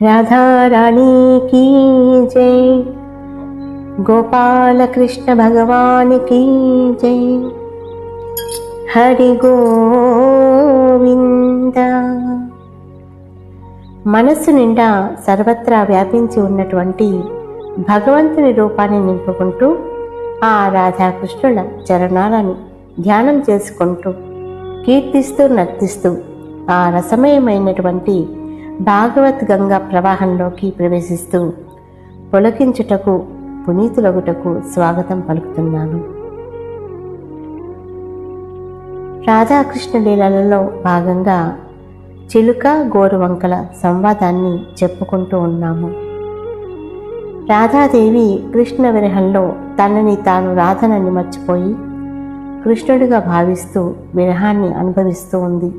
राधा रानी की जय गोपाल कृष्ण भगवान की जय హరి గోవింద మనస్సు నిండా సర్వత్రా వ్యాపించి ఉన్నటువంటి భగవంతుని రూపాన్ని నింపుకుంటూ ఆ రాధాకృష్ణుల చరణాలను ధ్యానం చేసుకుంటూ కీర్తిస్తూ నర్తిస్తూ ఆ రసమయమైనటువంటి భాగవత్ గంగా ప్రవాహంలోకి ప్రవేశిస్తూ పొలకించుటకు పునీతులగుటకు స్వాగతం పలుకుతున్నాను. రాధాకృష్ణ లీలలలో భాగంగా చిలుక గోరువంకల సంవాదాన్ని చెప్పుకుంటూ ఉన్నాము. రాధాదేవి కృష్ణ విరహంలో తనని తాను రాధనని మర్చిపోయి కృష్ణుడిగా భావిస్తూ విరహాన్ని అనుభవిస్తూ ఉంది.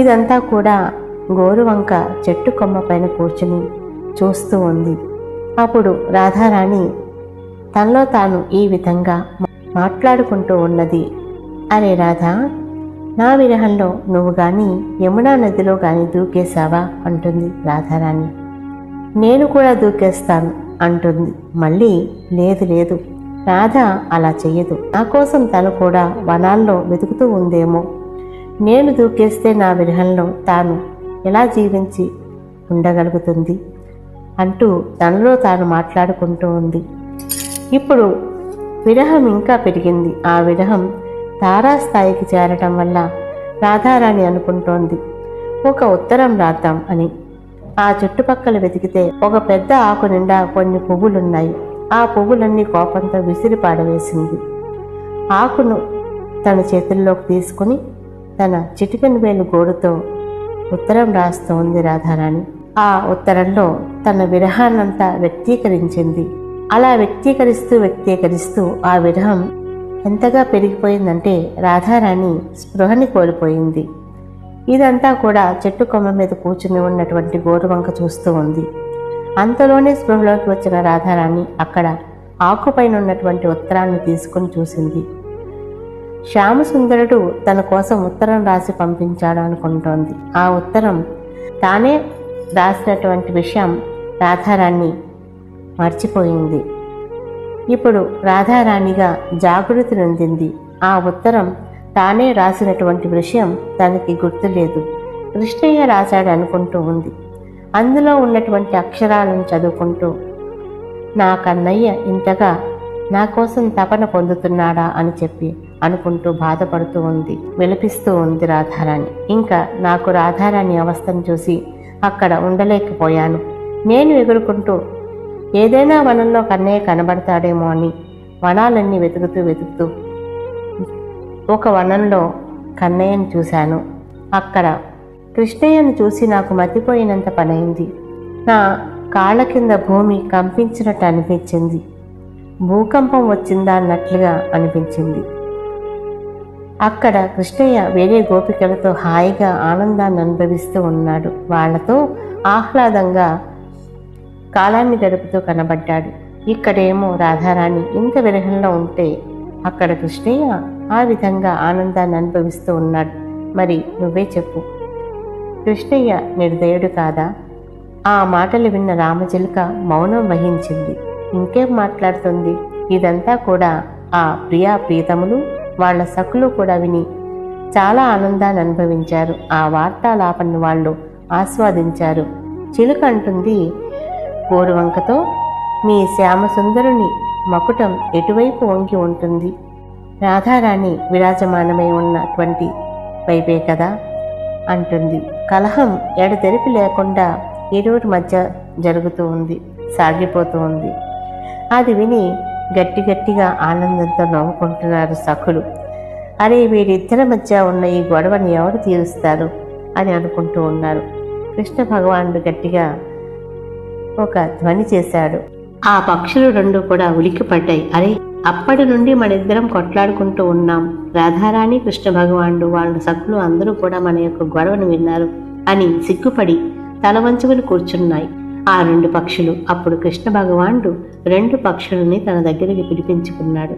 ఇదంతా కూడా గోరువంక చెట్టు కొమ్మ పైన కూర్చుని చూస్తూ ఉంది. అప్పుడు రాధారాణి తనలో తాను ఈ విధంగా మాట్లాడుకుంటూ ఉన్నది. అరే రాధా నా విరహంలో నువ్వు గాని యమునా నదిలో గాని దూకేశావా? అంటుంది రాధారాణి. నేను కూడా దూకేస్తాను అంటుంది. మళ్ళీ లేదు లేదు. రాధ అలా చెయ్యదు. నా కోసం తను కూడా వనాల్లో వెతుకుతూ ఉందేమో. నేను దూకేస్తే నా విరహంలో తాను ఎలా జీవించి ఉండగలుగుతుంది? అంటూ తనలో తాను మాట్లాడుకుంటూ ఉంది. ఇప్పుడు విరహం ఇంకా పెరిగింది. ఆ విరహం తారాస్థాయికి చేరటం వల్ల రాధారాణి అనుకుంటోంది. ఒక ఉత్తరం రాద్దాం అని. ఆ చుట్టుపక్కల వెతికితే ఒక పెద్ద ఆకు నిండా కొన్ని పువ్వులున్నాయి. ఆ పువ్వులన్నీ కోపంతో విసిరి పాడవేసింది. ఆకును తన చేతుల్లోకి తీసుకుని తన చిటికెన్ వేలు గోడుతో ఉత్తరం రాస్తోంది రాధారాణి. ఆ ఉత్తరంలో తన విరహాన్నంతా వ్యక్తీకరించింది. అలా వ్యక్తీకరిస్తూ వ్యక్తీకరిస్తూ ఆ విరహం ఎంతగా పెరిగిపోయిందంటే రాధారాణి స్పృహని కోల్పోయింది. ఇదంతా కూడా చెట్టు కొమ్మ మీద కూర్చుని ఉన్నటువంటి గోరువంక చూస్తూ ఉంది. అంతలోనే స్పృహలోకి వచ్చిన రాధారాణి అక్కడ ఆకుపైన ఉన్నటువంటి ఉత్తరాన్ని తీసుకుని చూసింది. శ్యామసుందరుడు తన కోసం ఉత్తరం రాసి పంపించాడు అనుకుంటోంది. ఆ ఉత్తరం తానే రాసినటువంటి విషయం రాధారాణి మర్చిపోయింది. ఇప్పుడు రాధారాణిగా జాగృతి నొందింది. ఆ ఉత్తరం తానే రాసినటువంటి విషయం తనకి గుర్తులేదు. కృష్ణయ్య రాశాడు అనుకుంటూ ఉంది. అందులో ఉన్నటువంటి అక్షరాలను చదువుకుంటూ నా కన్నయ్య ఇంతగా నా కోసం తపన పొందుతున్నాడా? అని చెప్పి అనుకుంటూ బాధపడుతూ ఉంది. విలపిస్తూ ఉంది రాధారాణి. ఇంకా నాకు రాధారాణి అవస్థను చూసి అక్కడ ఉండలేకపోయాను. నేను ఎగురుకుంటూ ఏదైనా వనంలో కన్నయ్య కనబడతాడేమో అని వనాలన్నీ వెతుకుతూ వెతుకుతూ ఒక వనంలో కన్నయ్యను చూశాను. అక్కడ కృష్ణయ్యను చూసి నాకు మతిపోయినంత పనైంది. నా కాళ్ళ కింద భూమి కంపించినట్టు అనిపించింది. భూకంపం వచ్చిందా అన్నట్లుగా అనిపించింది. అక్కడ కృష్ణయ్య వేరే గోపికలతో హాయిగా ఆనందాన్ని అనుభవిస్తూ ఉన్నాడు. వాళ్ళతో ఆహ్లాదంగా కాలాన్ని గడుపుతూ కనబడ్డాడు. ఇక్కడేమో రాధారాణి ఇంత విరహంలో ఉంటే అక్కడ కృష్ణయ్య ఆ విధంగా ఆనందాన్ని అనుభవిస్తూ ఉన్నాడు. మరి నువ్వే చెప్పు. కృష్ణయ్య నిర్దయుడు కాదా? ఆ మాటలు విన్న రామచిలుక మౌనం వహించింది. ఇంకేం మాట్లాడుతుంది? ఇదంతా కూడా ఆ ప్రియా ప్రీతములు వాళ్ళ సకులు కూడా విని చాలా ఆనందాన్ని అనుభవించారు. ఆ వార్తాలాపన్ని వాళ్ళు ఆస్వాదించారు. చిలుక అంటుంది కోరువంకతో మీ శ్యామసుందరుని మకుటం ఎటువైపు వంగి ఉంటుంది? రాధారాణి విరాజమానమై ఉన్నటువంటి వైపే కదా అంటుంది. కలహం ఎడతెరిపి లేకుండా ఇరువురి మధ్య జరుగుతూ ఉంది సాగిపోతూ ఉంది. అది విని గట్టి గట్టిగా ఆనందంతో నవ్వుకుంటున్నారు సఖులు. అరే వీరిద్దరి మధ్య ఉన్న ఈ గొడవని ఎవరు తీరుస్తారు అని అనుకుంటూ ఉన్నారు. కృష్ణ భగవానుడు గట్టిగా ఒక ధ్వని చేశాడు. ఆ పక్షులు రెండు కూడా ఉలిక్కిపడ్డాయి. అరే అప్పటి నుండి మనిద్దరం కొట్లాడుకుంటూ ఉన్నాం. రాధారాణి కృష్ణ భగవానుడు వాళ్ళ సఖులు అందరూ కూడా మన యొక్క గొడవను విన్నారు అని సిగ్గుపడి తల వంచుకుని కూర్చున్నాయి. ఆ రెండు పక్షులు అప్పుడు కృష్ణ భగవానుడు రెండు పక్షులని తన దగ్గరికి పిలిపించుకున్నాడు.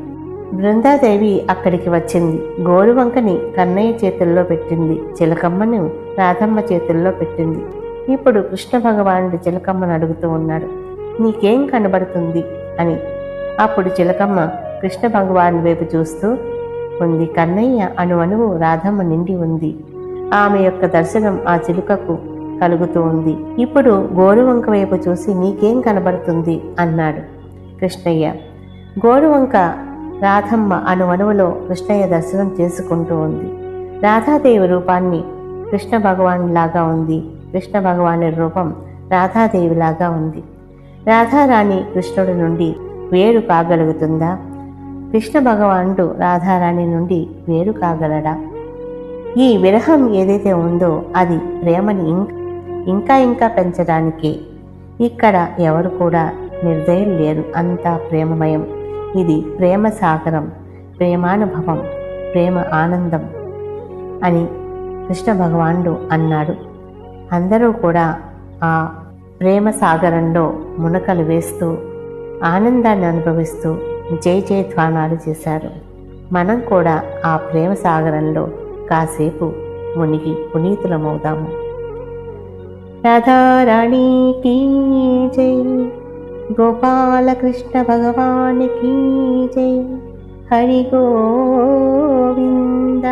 బృందాదేవి అక్కడికి వచ్చింది. గోరువంకని కన్నయ్య చేతుల్లో పెట్టింది. చిలకమ్మను రాధమ్మ చేతుల్లో పెట్టింది. ఇప్పుడు కృష్ణ భగవానుడు చిలకమ్మను అడుగుతూ ఉన్నాడు. నీకేం కనబడుతుంది? అని. అప్పుడు చిలకమ్మ కృష్ణ భగవాను వైపు చూస్తూ ఉంది కన్నయ్య అణువణువు రాధమ్మ నిండి ఉంది. ఆమె యొక్క దర్శనం ఆ చిలుకకు కలుగుతూ ఉంది ఇప్పుడు గోరువంక వైపు చూసి నీకేం కనబడుతుంది? అన్నాడు కృష్ణయ్య. గోరువంక రాధమ్మ అణువణువులో కృష్ణయ్య దర్శనం చేసుకుంటూ ఉంది. రాధాదేవి రూపాన్ని కృష్ణ భగవాన్ లాగా ఉంది. కృష్ణ భగవాని రూపం రాధాదేవిలాగా ఉంది. రాధారాణి కృష్ణుడి నుండి వేరు కాగలుగుతుందా? కృష్ణ భగవానుడు రాధారాణి నుండి వేరు కాగలడా? ఈ విరహం ఏదైతే ఉందో అది ప్రేమని ఇం- ఇంకా ఇంకా పెంచడానికి ఇక్కడ ఎవరు కూడా నిర్దయం లేరు. అంతా ప్రేమమయం. ఇది ప్రేమ సాగరం ప్రేమానుభవం ప్రేమ ఆనందం అని కృష్ణ భగవానుడు అన్నాడు. అందరూ కూడా ఆ ప్రేమ సాగరంలో మునకలు వేస్తూ ఆనందాన్ని అనుభవిస్తూ జై జయ ధ్వానాలు చేశారు. మనం కూడా ఆ ప్రేమ సాగరంలో కాసేపు మునిగి పునీతులమవుదాము. धारणी की जय। गोपालकृष्णभगवान् की जय। हरिगोविन्द